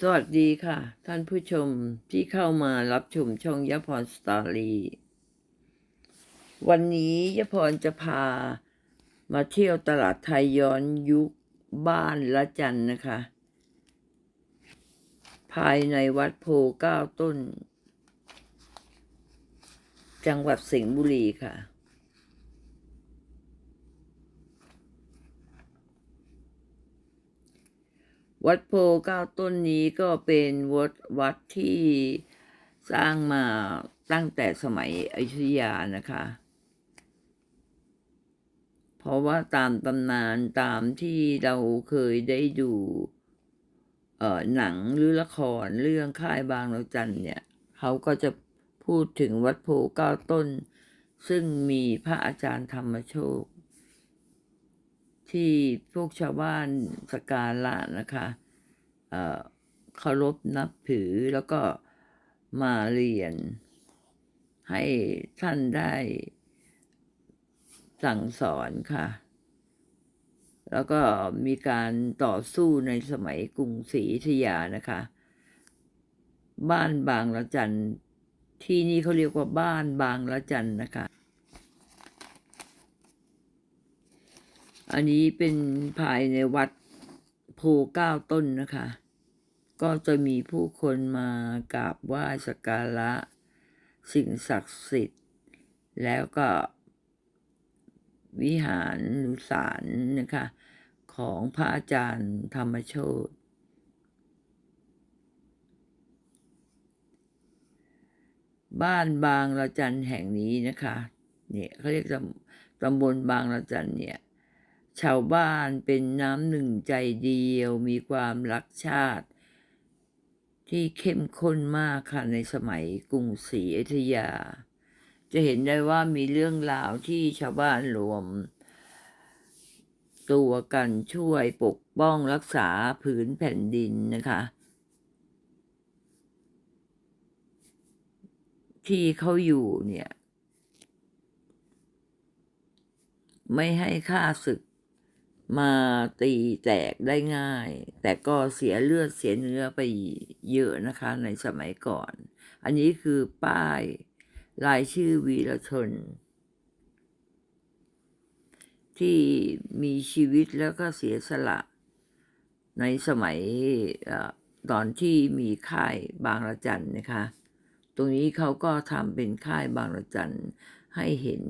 สวัสดีค่ะ ท่านผู้ชมที่เข้ามารับชมช่องยพรสตอรี่วันนี้ยพรจะพามาเที่ยวตลาดไทยย้อนยุคบ้านละจันนะคะ ภายในวัดโพเก้าต้น จังหวัดสิงห์บุรีค่ะ วัดโพเก้าต้นนี้ก็เป็นวัดวัดที่สร้างมาตั้งแต่สมัยอยุธยานะคะ เพราะว่าตามตำนานตามที่เราเคยได้ดูเอ่อหนังหรือละครเรื่องค่ายบางเราจันเนี่ย เขาก็จะพูดถึงวัดโพเก้าต้น ซึ่งมีพระอาจารย์ธรรมโชค ที่พวกชาวบ้านสการละนะคะ เคารพนับถือแล้วก็มาเรียน ให้ท่านได้สั่งสอนค่ะ แล้วก็มีการต่อสู้ในสมัยกรุงศรีอยุธยานะคะ บ้านบางละจันที่นี่เขาเรียกว่าบ้านบางละจันนะคะ อันนี้เป็นภายในวัดโพเก้าต้นนะคะ ก็จะมีผู้คนมากราบไหว้สักการะ สิ่งศักดิ์สิทธิ์ แล้วก็วิหารหรือศาลนะคะ ของพระอาจารย์ธรรมโชตบ้านบางละจันแห่งนี้นะคะ เนี่ยเขาเรียกตำบลบางละจันเนี่ยชาวบ้านเป็นน้ำหนึ่งใจเดียวมีความรักชาติ ที่เข้มข้นมากค่ะในสมัยกรุงศรีอยุธยา จะเห็นได้ว่ามีเรื่องราวที่ชาวบ้านรวม ตัวกันช่วยปกป้องรักษาผืนแผ่นดินนะคะ ที่เขาอยู่เนี่ย ไม่ให้ข้าศึก มาตีแตกได้ง่าย แต่ก็เสียเลือดเสียเนื้อไปเยอะนะคะในสมัยก่อน อันนี้คือป้ายรายชื่อวีรชน ที่มีชีวิตแล้วก็เสียสละ ในสมัยอตอนที่มีค่ายบางระจันนะคะ ตรงนี้เขาก็ทำเป็นค่ายบางระจันให้เห็น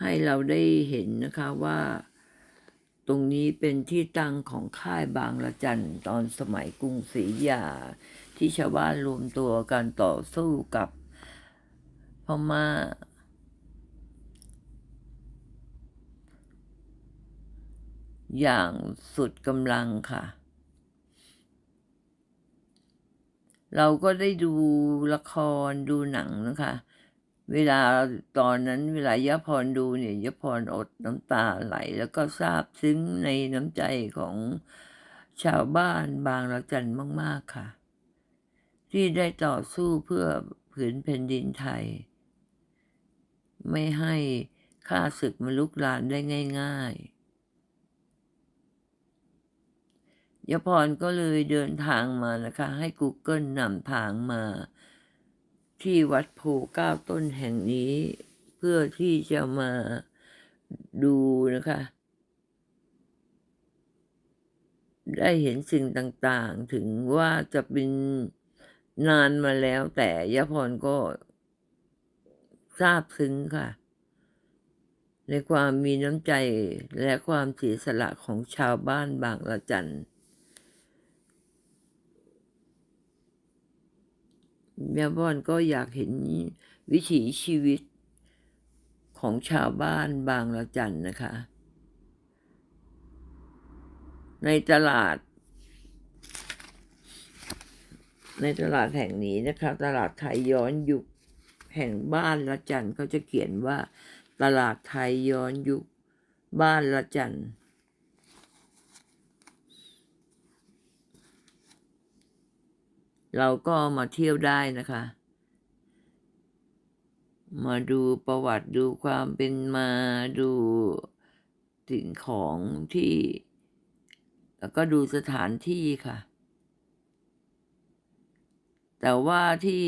ให้เราได้เห็นนะคะว่า ตรงนี้เป็นที่ตั้งของค่ายบางละจันตอนสมัยกรุงศรีอยุธยา ที่ชาวบ้านรวมตัวกันต่อสู้กับพม่าอย่างสุดกำลังค่ะ เราก็ได้ดูละครดูหนังนะคะ เวลาตอนนั้นเวลายะพรดูเนี่ยยะพรอดน้ำตาไหล แล้วก็ซาบซึ้งในน้ำใจของชาวบ้านบางละจันมาก ๆ ค่ะ ที่ได้ต่อสู้เพื่อผืนแผ่นดินไทย ไม่ให้ข้าศึกมาลุกลานได้ง่าย ๆยะพรก็เลยเดินทางมานะคะ ให้ Google นำทางมา ที่วัดโพเก้าต้นแห่งนี้ เพื่อที่จะมาดูนะคะ ได้เห็นสิ่งต่างๆ ถึงว่าจะเป็นนานมาแล้วแต่ยะพรก็ทราบซึ้งค่ะ ในความมีน้ำใจและความเสียสละของชาวบ้านบางละจัน แม่บ้านก็อยากเห็นวิถีชีวิตของชาวบ้านบางละจันนะคะ ในตลาด ในตลาดแห่งนี้นะคะ ตลาดไทยย้อนยุคแห่งบ้านละจันเขาจะเขียนว่า ตลาดไทยย้อนยุคบ้านละจัน เราก็มาเที่ยวได้นะคะ มาดูประวัติดูความเป็นมาดูสิ่งของที่ แล้วก็ดูสถานที่ค่ะ แต่ว่าที่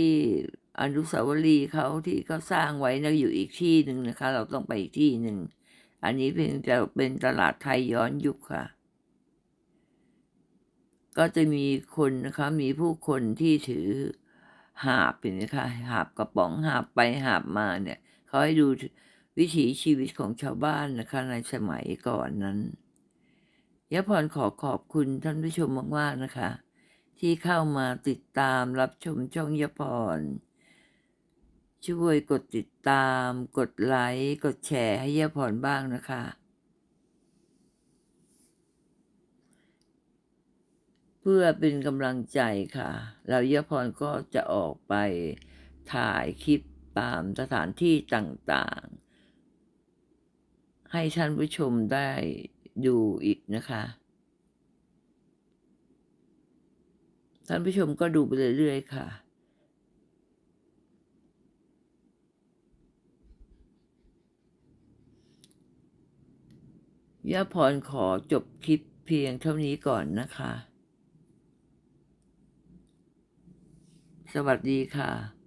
อนุสาวรีย์เขาที่เขาสร้างไว้นะอยู่อีกที่หนึ่งนะคะ เราต้องไปอีกที่หนึ่ง อันนี้เพียงจะเป็นตลาดไทยย้อนยุคค่ะ ก็จะมีคนนะคะมีผู้คนที่ถือหาบเห็นไหมคะหาบกระป๋องหาบไปหาบมาเนี่ยเขาให้ดูวิถีชีวิตของชาวบ้านนะคะ ในสมัยก่อนนั้นยะพรขอขอบคุณท่านผู้ชมมากๆนะคะ ที่เข้ามาติดตามรับชมช่องยะพรช่วยกดติดตาม กดไลค์ กดแชร์ให้ยะพรบ้างนะคะ เพื่อเป็นกำลังใจค่ะแล้วยะพรก็จะออกไปถ่ายคลิปตามสถานที่ต่างๆ ให้ท่านผู้ชมได้ดูอีกนะคะ ท่านผู้ชมก็ดูไปเรื่อยๆค่ะย่าพรขอจบคลิปเพียงเท่านี้ก่อนนะคะ สวัสดีค่ะ